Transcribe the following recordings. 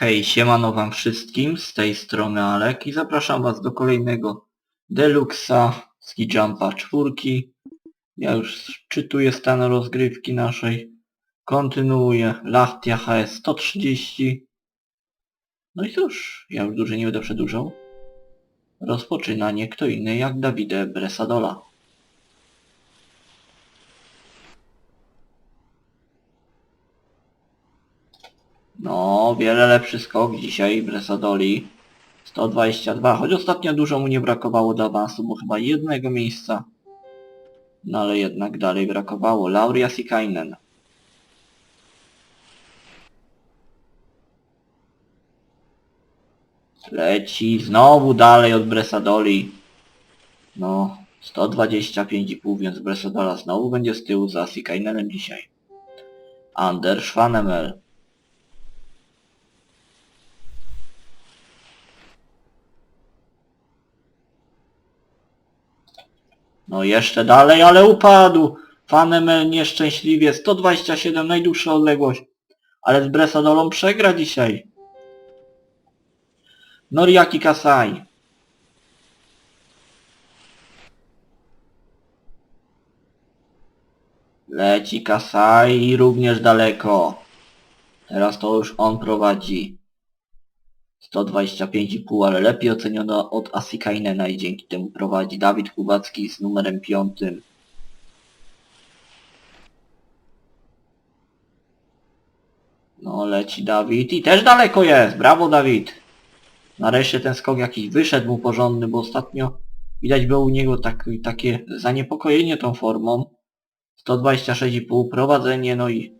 Hej, siemano wam wszystkim, z tej strony Alek i zapraszam was do kolejnego Deluxa Ski Jumpa czwórki. Ja już czytuję stan rozgrywki naszej. Kontynuuję Lachtia HS 130. No i cóż, ja już dłużej nie będę przedłużał. Rozpoczyna nie kto inny jak Davide Bresadola. No, wiele lepszy skok dzisiaj Bresadoli. 122, choć ostatnio dużo mu nie brakowało do awansu, bo chyba jednego miejsca. No ale jednak dalej brakowało. Lauria Sikainen. Leci znowu dalej od Bresadoli. No, 125,5, więc Bresadola znowu będzie z tyłu za Sikainenem dzisiaj. Ander Schwanemel. No jeszcze dalej, ale upadł. Fanemel nieszczęśliwie. 127, najdłuższa odległość. Ale z Bresadolą przegra dzisiaj. Noriaki Kasai. Leci Kasai również daleko. Teraz to już on prowadzi. 125,5, ale lepiej oceniono od Asikainena i dzięki temu prowadzi Dawid Kubacki z numerem 5. No leci Dawid i też daleko jest, brawo Dawid. Nareszcie ten skok jakiś wyszedł mu porządny, bo ostatnio widać było u niego tak, takie zaniepokojenie tą formą. 126,5 prowadzenie, no i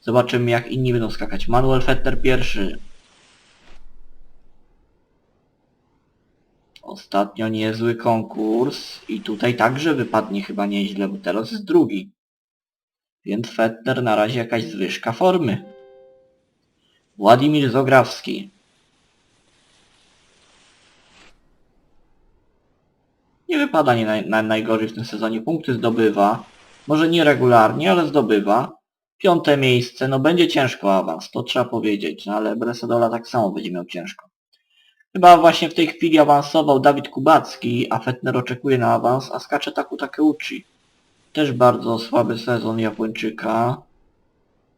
zobaczymy jak inni będą skakać. Manuel Fetter pierwszy. Ostatnio niezły konkurs i tutaj także wypadnie chyba nieźle, bo teraz jest drugi. Więc Fetter na razie jakaś zwyżka formy. Władimir Zograwski. Nie wypada nie na, najgorzej w tym sezonie. Punkty zdobywa. Może nie regularnie, ale zdobywa. Piąte miejsce. No będzie ciężko awans, to trzeba powiedzieć. No ale Bresadola tak samo będzie miał ciężko. Chyba właśnie w tej chwili awansował Dawid Kubacki, a Fettner oczekuje na awans, a skacze Taku Takeuchi. Też bardzo słaby sezon Japończyka.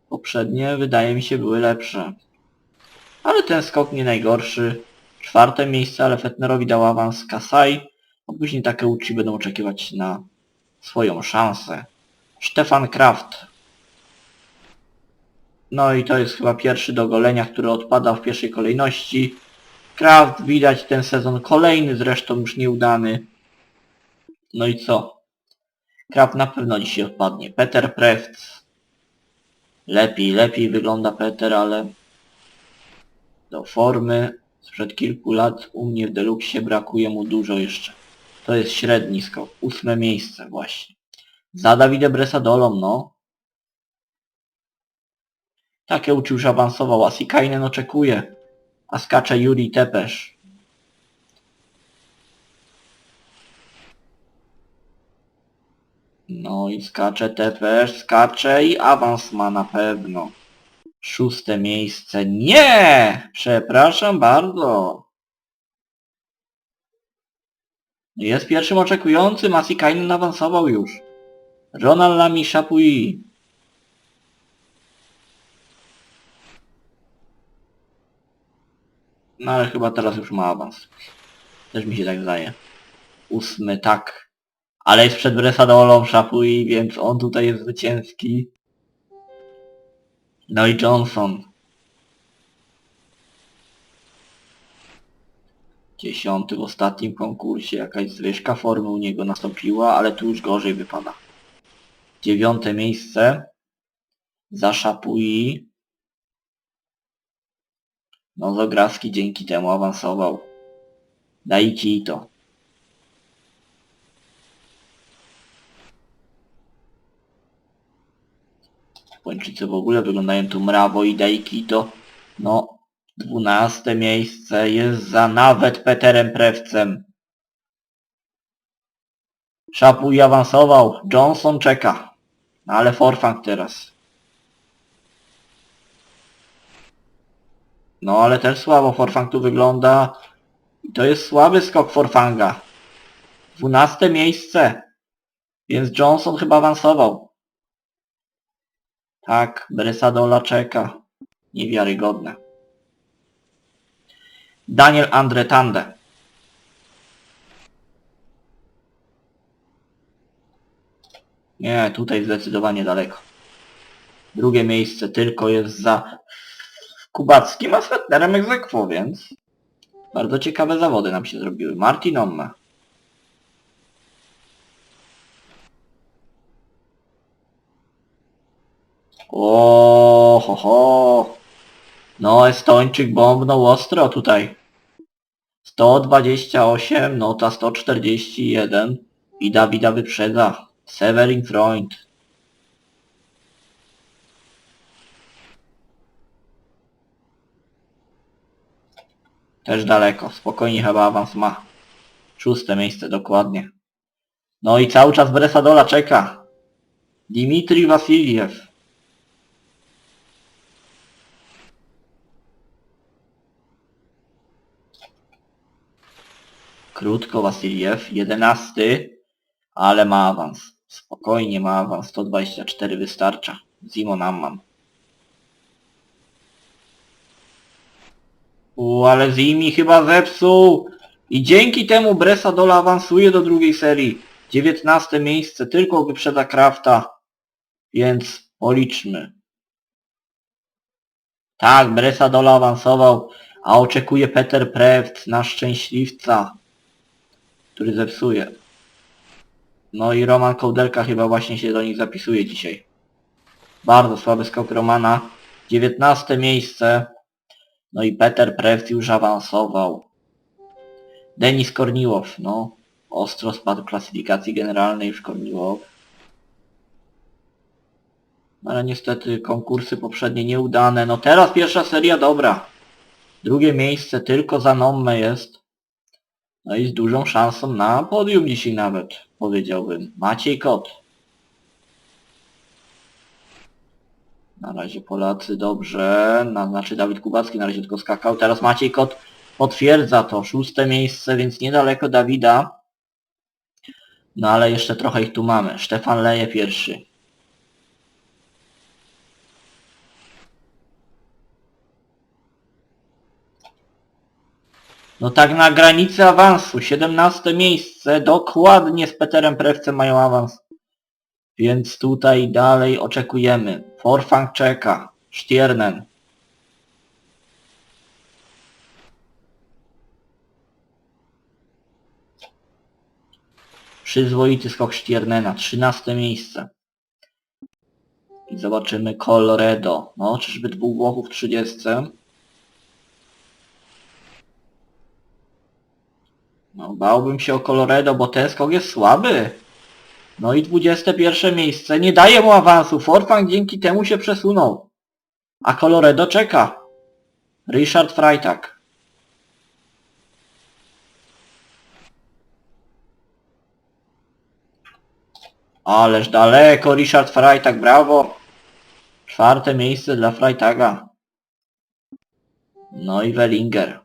Poprzednie wydaje mi się były lepsze. Ale ten skok nie najgorszy. Czwarte miejsce, ale Fettnerowi dał awans Kasai, a później Takeuchi będą oczekiwać na swoją szansę. Stefan Kraft. No i to jest chyba pierwszy do golenia, który odpada w pierwszej kolejności. Kraft widać ten sezon kolejny, zresztą już nieudany. No i co? Kraft na pewno dzisiaj odpadnie. Peter Prewc. Lepiej, lepiej wygląda Peter, ale do formy sprzed kilku lat u mnie w Deluxie brakuje mu dużo jeszcze. To jest średni skok. Ósme miejsce właśnie. Za Dawidem Bresadolą, no. Takie uczy już awansował, a Sikainen oczekuje a skacze Juri Tepesz. No i skacze Tepesz, skacze i awans ma na pewno. Szóste miejsce. Nie! Przepraszam bardzo. Jest pierwszym oczekującym, a Sikainen awansował już. Ronald Lamy Chapuis. No ale chyba teraz już ma awans. Też mi się tak zdaje. Ósmy, tak. Ale jest przed Bresadolą Szapui, więc on tutaj jest zwycięski. No i Johnson. Dziesiąty w ostatnim konkursie. Jakaś zwyżka formy u niego nastąpiła, ale tu już gorzej wypada. Dziewiąte miejsce. Za Szapui. No Zografski dzięki temu awansował. I to. Japończycy w ogóle wyglądają tu mrawo i Daikito. No, dwunaste miejsce jest za nawet Peterem Prewcem. Szapuj awansował, Johnson czeka. No ale Forfang teraz. No ale też słabo Forfang tu wygląda. I to jest słaby skok Forfanga. 12 miejsce. Więc Johnson chyba awansował. Tak, Bresadola czeka. Niewiarygodne. Daniel Andretande. Nie, tutaj zdecydowanie daleko. Drugie miejsce tylko jest za Kubackim, a Svetnerem egzekwo, więc bardzo ciekawe zawody nam się zrobiły. Martin Omme. O, ho, ho. No, Estończyk bombnął ostro tutaj. 128, nota 141 i Dawida wyprzedza. Severin Freund. Też daleko, spokojnie chyba awans ma. Szóste miejsce dokładnie. No i cały czas Bresadola czeka. Dimitri Wasiliew. Krótko Wasiliew, 11, ale ma awans. Spokojnie ma awans, 124 wystarcza. Zimon Amman. U, ale Zimi chyba zepsuł. I dzięki temu Bresadola awansuje do drugiej serii. 19 miejsce, tylko wyprzedza Krafta. Więc policzmy. Tak, Bresadola awansował, a oczekuje Peter Preft na szczęśliwca, który zepsuje. No i Roman Kołdelka chyba właśnie się do nich zapisuje dzisiaj. Bardzo słaby skok Romana. 19 miejsce. No i Peter Preft już awansował. Denis Korniłow, no. Ostro spadł klasyfikacji generalnej już Korniłow. Ale niestety konkursy poprzednie nieudane. No teraz pierwsza seria dobra. Drugie miejsce tylko za Nomme jest. No i z dużą szansą na podium dzisiaj nawet, powiedziałbym. Maciej Kot. Na razie Polacy dobrze, na, znaczy Dawid Kubacki na razie tylko skakał. Teraz Maciej Kot potwierdza to. Szóste miejsce, więc niedaleko Dawida. No ale jeszcze trochę ich tu mamy. Stefan Leje pierwszy. No tak na granicy awansu. 17 miejsce. Dokładnie z Peterem Prewcem mają awans. Więc tutaj dalej oczekujemy. Forfang czeka. Stiernen. Przyzwoity skok Stiernena. 13 miejsce. I zobaczymy Colorado. No, czyżby dwóch Włochów w 30. No, bałbym się o Colorado, bo ten skok jest słaby. No i 21 miejsce. Nie daje mu awansu. Forfang dzięki temu się przesunął. A Colorado czeka. Richard Freitag. Ależ daleko Richard Freitag, brawo. Czwarte miejsce dla Freitaga. No i Wellinger.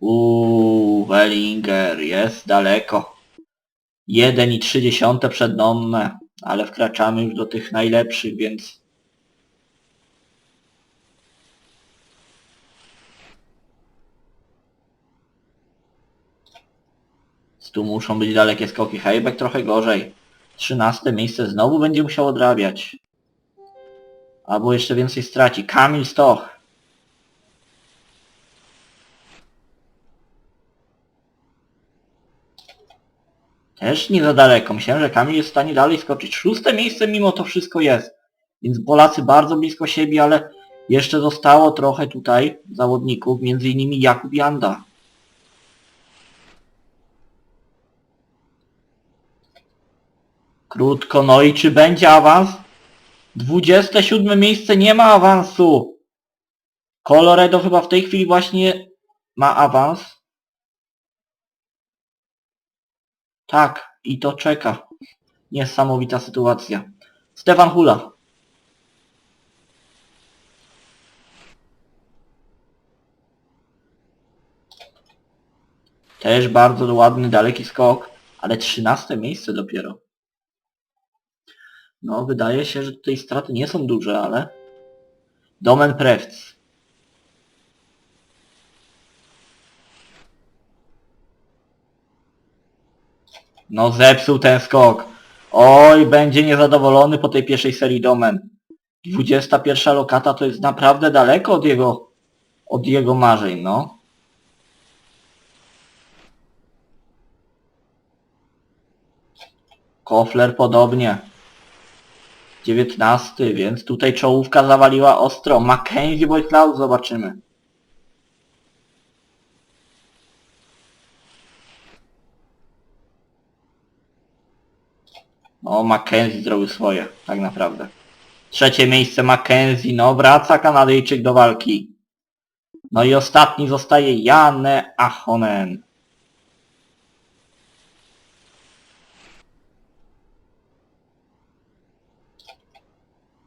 Uuu, Wellinger, jest daleko. 1,3 przed Nomme, ale wkraczamy już do tych najlepszych, więc... Tu muszą być dalekie skoki. Hejbek trochę gorzej. 13 miejsce znowu będzie musiał odrabiać. Albo jeszcze więcej straci. Kamil Stoch. Też nie za daleko. Myślałem, że Kamil jest w stanie dalej skoczyć. Szóste miejsce mimo to wszystko jest. Więc Polacy bardzo blisko siebie, ale jeszcze zostało trochę tutaj zawodników, między innymi Jakub Janda. Krótko, no i czy będzie awans? 27 miejsce nie ma awansu. Colorado chyba w tej chwili właśnie ma awans. Tak. I to czeka. Niesamowita sytuacja. Stefan Hula. Też bardzo ładny, daleki skok, ale 13 miejsce dopiero. No, wydaje się, że tutaj straty nie są duże, ale... Domen Prewc. No zepsuł ten skok. Oj, będzie niezadowolony po tej pierwszej serii Domen. 21 lokata to jest naprawdę daleko od jego, od jego marzeń, no. Kofler podobnie. 19, więc tutaj czołówka zawaliła ostro. Mackenzie Klaus zobaczymy. O, Mackenzie zrobił swoje, tak naprawdę. Trzecie miejsce Mackenzie, no wraca Kanadyjczyk do walki. No i ostatni zostaje Janne Ahonen.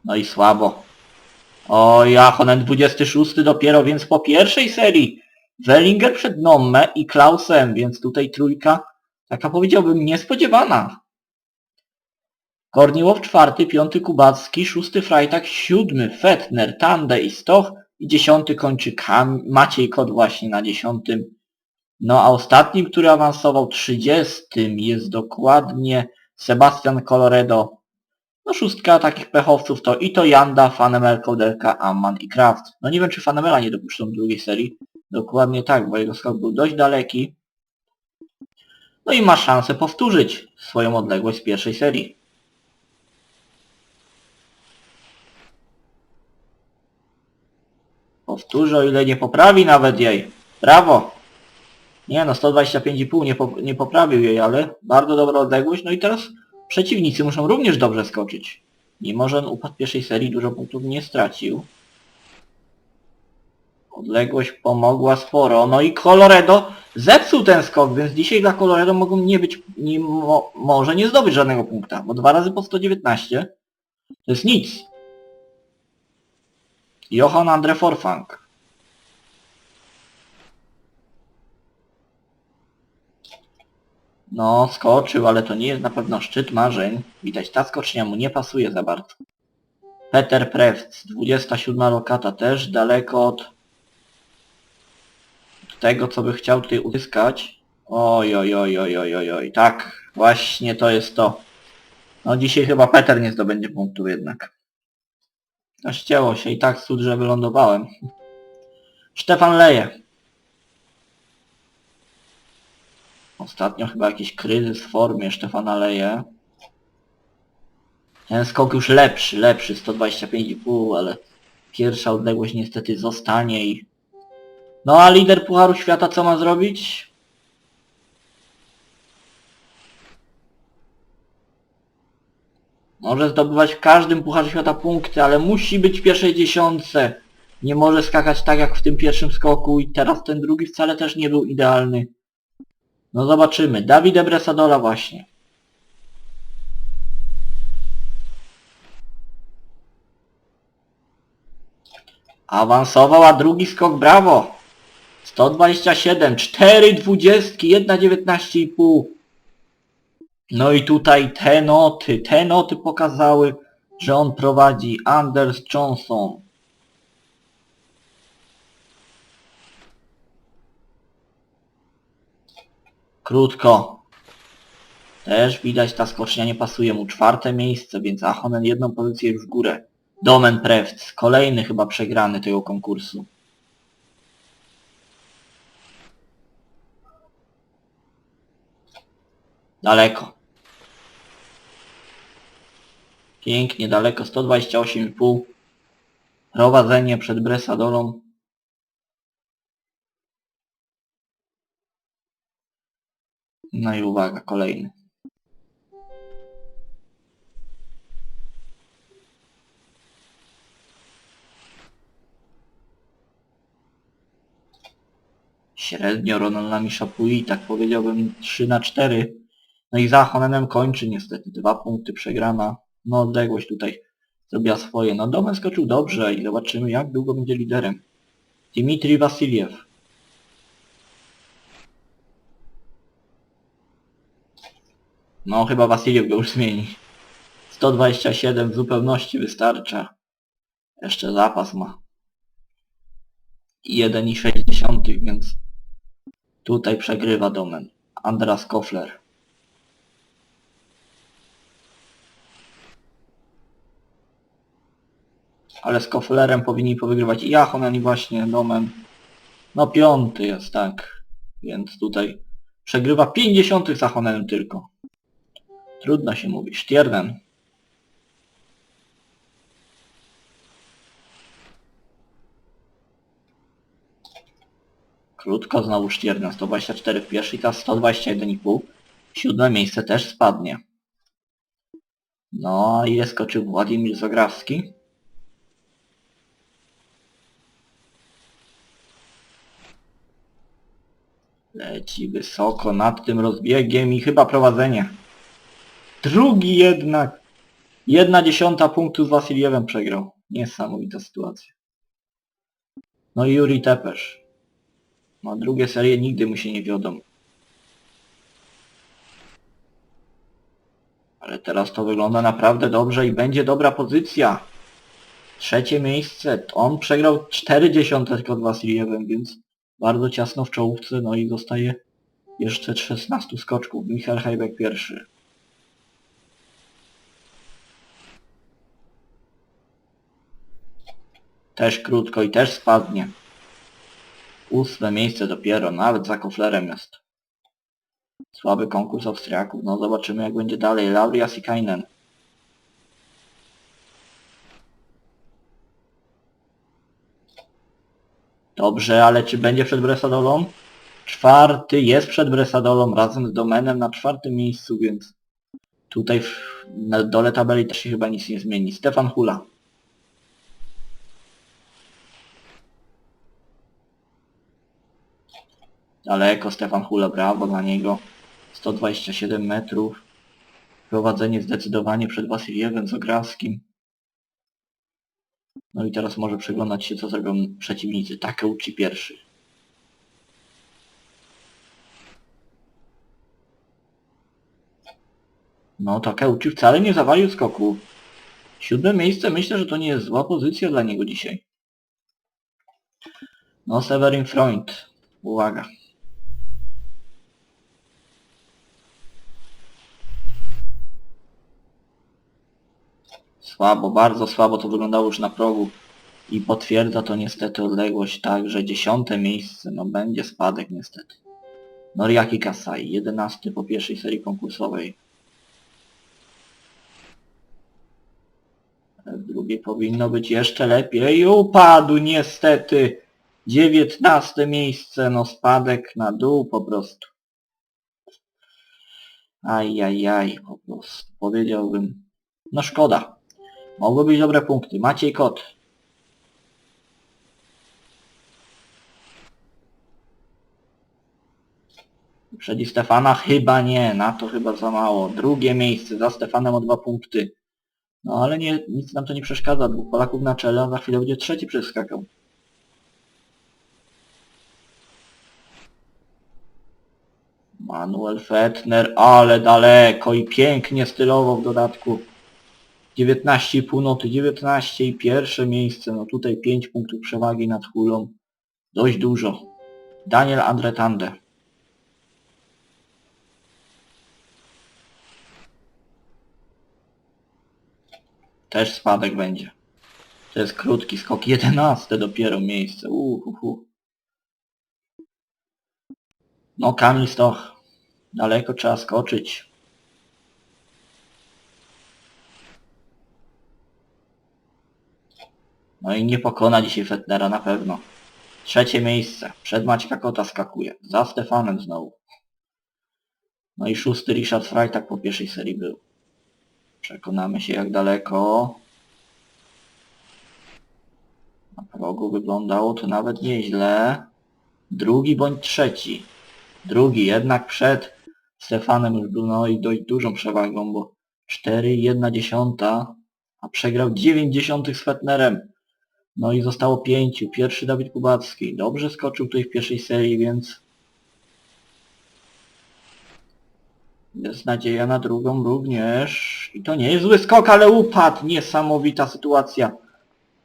No i słabo. Oj, Ahonen 26 dopiero, więc po pierwszej serii. Wellinger przed Nomme i Klausem, więc tutaj trójka, taka powiedziałbym niespodziewana. Korniłow czwarty, piąty Kubacki, szósty Freitag, siódmy Fettner, Tande i Stoch i dziesiąty kończy Kam Maciej Kot właśnie na dziesiątym. No a ostatnim, który awansował trzydziestym jest dokładnie Sebastian Coloredo. No szóstka takich pechowców to i to Janda, Fanemel, Kodelka, Amman i Kraft. No nie wiem czy Fanemela nie dopuszczą do drugiej serii. Dokładnie tak, bo jego skok był dość daleki. No i ma szansę powtórzyć swoją odległość z pierwszej serii. Powtórzę, o ile nie poprawi nawet jej. Brawo! Nie no, 125,5 nie, po, nie poprawił jej, ale bardzo dobra odległość. No i teraz przeciwnicy muszą również dobrze skoczyć. Mimo, że on upadł pierwszej serii, dużo punktów nie stracił. Odległość pomogła sporo. No i Coloredo zepsuł ten skok, więc dzisiaj dla Coloredo mogą nie być, nie, mo, może nie zdobyć żadnego punkta, bo dwa razy po 119 to jest nic. Johann Andre Forfang. No, skoczył, ale to nie jest na pewno szczyt marzeń. Widać, ta skocznia mu nie pasuje za bardzo. Peter Prewc, 27 lokata, też daleko od, tego, co by chciał tutaj uzyskać. Oj, oj, oj, oj, oj, oj, oj, tak, właśnie to jest to. No dzisiaj chyba Peter nie zdobędzie punktów jednak. No ścięło się i tak cud, że wylądowałem. Stefan Leje. Ostatnio chyba jakiś kryzys w formie Stefana Leje. Ten skok już lepszy, lepszy, 125,5, ale pierwsza odległość niestety zostanie i... No a lider Pucharu Świata co ma zrobić? Może zdobywać w każdym Pucharze Świata punkty, ale musi być w pierwszej dziesiątce. Nie może skakać tak jak w tym pierwszym skoku i teraz ten drugi wcale też nie był idealny. No zobaczymy. Dawid Ebresadola właśnie. Awansował, a drugi skok brawo. 127, 4 dwudziestki, 1 19,5. No i tutaj te noty, te noty pokazały, że on prowadzi Anders Johnson. Krótko. Też widać ta skocznia nie pasuje mu. Czwarte miejsce, więc Ahonen jedną pozycję już w górę. Domen Prewc, kolejny chyba przegrany tego konkursu. Daleko. Pięknie daleko, 128,5. Prowadzenie przed Bresadolą. No i uwaga, kolejny. Średnio Ronaldami Szapui, tak powiedziałbym 3 na 4. No i za Honenem kończy niestety. Dwa punkty przegrana. No odległość tutaj zrobiła swoje. No Domen skoczył dobrze i zobaczymy jak długo będzie liderem. Dmitrij Wasiliew. No chyba Wasiliew go już zmieni. 127 w zupełności wystarcza. Jeszcze zapas ma. I 1,6, więc tutaj przegrywa Domen. Andras Kofler. Ale z Koflerem powinni powygrywać i Jahonen i właśnie Domen. No piąty jest, tak. Więc tutaj przegrywa 50 za Honenem tylko. Trudno się mówi. Stiernen. Krótko znowu Stiernen. 124 w pierwszej, teraz 121,5. Siódme miejsce też spadnie. No, ile skoczył Władimir Zagrawski? Leci wysoko nad tym rozbiegiem i chyba prowadzenie. Drugi jednak. Jedna dziesiąta punktu z Wasiliewem przegrał. Niesamowita sytuacja. No i Juri Tepesz. No drugie serie nigdy mu się nie wiodą. Ale teraz to wygląda naprawdę dobrze i będzie dobra pozycja. Trzecie miejsce. On przegrał 40 tylko z Wasiliewem, więc bardzo ciasno w czołówce. No i zostaje jeszcze 16 skoczków. Michał Hajbek pierwszy. Też krótko i też spadnie. Ósme miejsce dopiero, nawet za Koflerem jest. Słaby konkurs Austriaków. No zobaczymy jak będzie dalej. Lauri Asikainen. Dobrze, ale czy będzie przed Bresadolą? Czwarty jest przed Bresadolą razem z Domenem na czwartym miejscu, więc tutaj w, na dole tabeli też się chyba nic nie zmieni. Stefan Hula. Daleko Stefan Hula, brawo dla niego. 127 metrów. Prowadzenie zdecydowanie przed Wasyliewem Zograwskim. No i teraz może przyglądać się co zrobią przeciwnicy. Takeuchi pierwszy. No Takeuchi wcale nie zawalił skoku. Siódme miejsce myślę, że to nie jest zła pozycja dla niego dzisiaj. No Severin Freund. Uwaga. Słabo, bardzo słabo to wyglądało już na progu. I potwierdza to niestety odległość tak, że dziesiąte miejsce, no będzie spadek niestety. Noriaki Kasai, jedenasty po pierwszej serii konkursowej. W drugiej powinno być jeszcze lepiej. Upadł niestety. Dziewiętnaste miejsce, no spadek na dół po prostu. Ajajaj, po prostu. Powiedziałbym. No szkoda. Mogły być dobre punkty. Maciej Kot. Przedzi Stefana? Chyba nie. Na to chyba za mało. Drugie miejsce. Za Stefanem o dwa punkty. No ale nie, nic nam to nie przeszkadza. Dwóch Polaków na czele, a za chwilę będzie trzeci przeskakał. Manuel Fettner, ale daleko i pięknie stylowo w dodatku. 19,5 noty, 19 i pierwsze miejsce, no tutaj 5 punktów przewagi nad Hulą. Dość dużo. Daniel Andretande. Też spadek będzie. To jest krótki skok, 11 dopiero miejsce. Uhuhu. No Kamil Stoch. Daleko trzeba skoczyć. No i nie pokona dzisiaj Fettnera na pewno. Trzecie miejsce. Przed Maćka Kota skakuje. Za Stefanem znowu. No i szósty Richard Freitag po pierwszej serii był. Przekonamy się jak daleko. Na progu wyglądało to nawet nieźle. Drugi bądź trzeci. Drugi jednak przed Stefanem już był no i dość dużą przewagą, bo 4,1, a przegrał 90 z Fetnerem. No i zostało pięciu. Pierwszy Dawid Kubacki. Dobrze skoczył tutaj w pierwszej serii, więc jest nadzieja na drugą również. I to nie jest zły skok, ale upadł. Niesamowita sytuacja.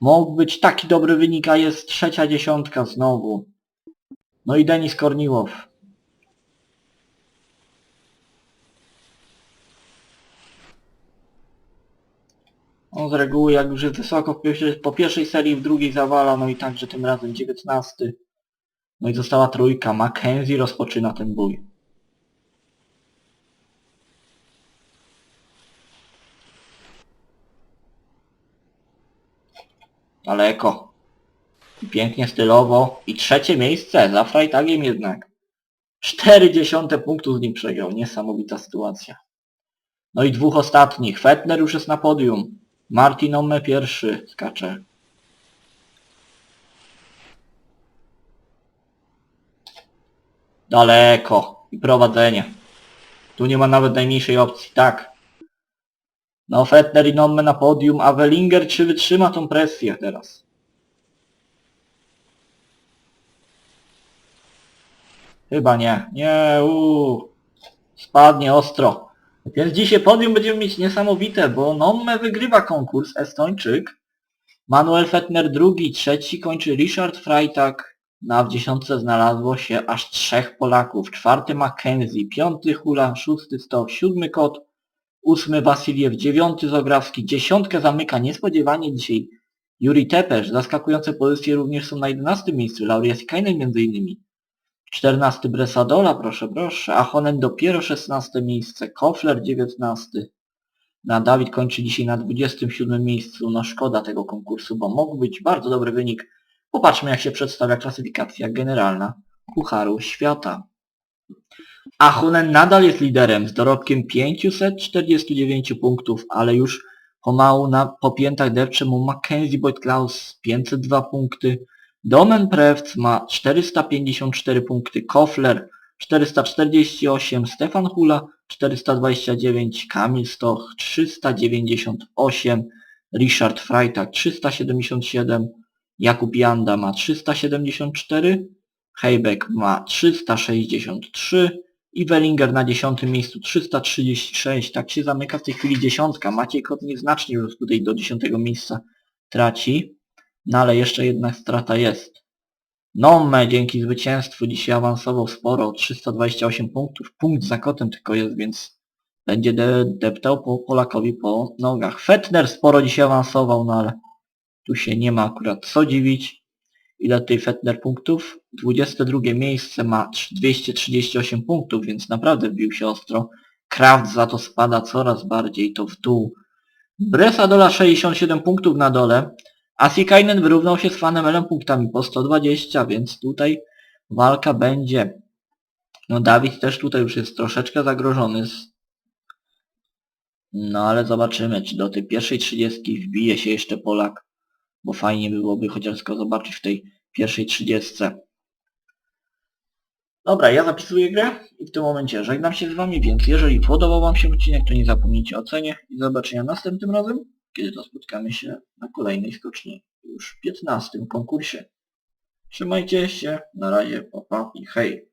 Mógł być taki dobry wynik, a jest trzecia dziesiątka znowu. No i Denis Korniłow. On z reguły jak już jest wysoko w pierwszej, po pierwszej serii w drugiej zawala, no i także tym razem 19. No i została trójka. Mackenzie rozpoczyna ten bój. Daleko. Pięknie stylowo. I trzecie miejsce za Freitagiem jednak. 40 punktów z nim przegrał. Niesamowita sytuacja. No i dwóch ostatnich. Fettner już jest na podium. Martin Omme pierwszy skacze. Daleko. I prowadzenie. Tu nie ma nawet najmniejszej opcji. Tak. No Fettner i Nomme na podium, a Wellinger czy wytrzyma tą presję teraz? Chyba nie. Nie, uuu. Spadnie ostro. Więc dzisiaj podium będziemy mieć niesamowite, bo Nomme wygrywa konkurs, Estończyk. Manuel Fettner drugi, trzeci kończy Richard Freitag. Na w dziesiątce znalazło się aż trzech Polaków. Czwarty Mackenzie, piąty Hula, szósty Stoch, siódmy Kot, ósmy Wasiliew, dziewiąty Zograwski. Dziesiątkę zamyka niespodziewanie dzisiaj Juri Tepesz. Zaskakujące pozycje również są na 11 miejscu. Lauria Sikainen między innymi. 14 Bresadola, proszę, proszę. A Honen dopiero 16 miejsce. Kofler 19. Na Dawid kończy dzisiaj na 27 miejscu. No szkoda tego konkursu, bo mógł być bardzo dobry wynik. Popatrzmy jak się przedstawia klasyfikacja generalna Pucharu Świata. A Honen nadal jest liderem z dorobkiem 549 punktów, ale już pomału na po piętach mu Mackenzie Boyd Klaus 502 punkty, Domen Prewc ma 454 punkty, Kofler 448, Stefan Hula 429, Kamil Stoch 398, Richard Freitag 377, Jakub Janda ma 374, Hejbek ma 363 i Wellinger na 10 miejscu 336. Tak się zamyka w tej chwili dziesiątka. Maciej Kot nieznacznie już tutaj do 10 miejsca traci. No ale jeszcze jedna strata jest. Nomme dzięki zwycięstwu dzisiaj awansował sporo, 328 punktów. Punkt za kotem tylko jest, więc będzie de deptał po Polakowi po nogach. Fettner sporo dzisiaj awansował, no ale tu się nie ma akurat co dziwić. Ile tutaj Fettner punktów? 22 miejsce ma 238 punktów, więc naprawdę wbił się ostro. Kraft za to spada coraz bardziej to w dół. Bresa dola 67 punktów na dole. A Sikainen wyrównał się z Fanemelem punktami po 120, więc tutaj walka będzie. No Dawid też tutaj już jest troszeczkę zagrożony. No ale zobaczymy, czy do tej pierwszej 30 wbije się jeszcze Polak. Bo fajnie byłoby chociaż go zobaczyć w tej pierwszej 30. Dobra, ja zapisuję grę i w tym momencie żegnam się z Wami, więc jeżeli podobał Wam się odcinek, to nie zapomnijcie o ocenie i zobaczenia następnym razem kiedy to spotkamy się na kolejnej skoczni, już w 15 konkursie. Trzymajcie się, na razie, papa i hej!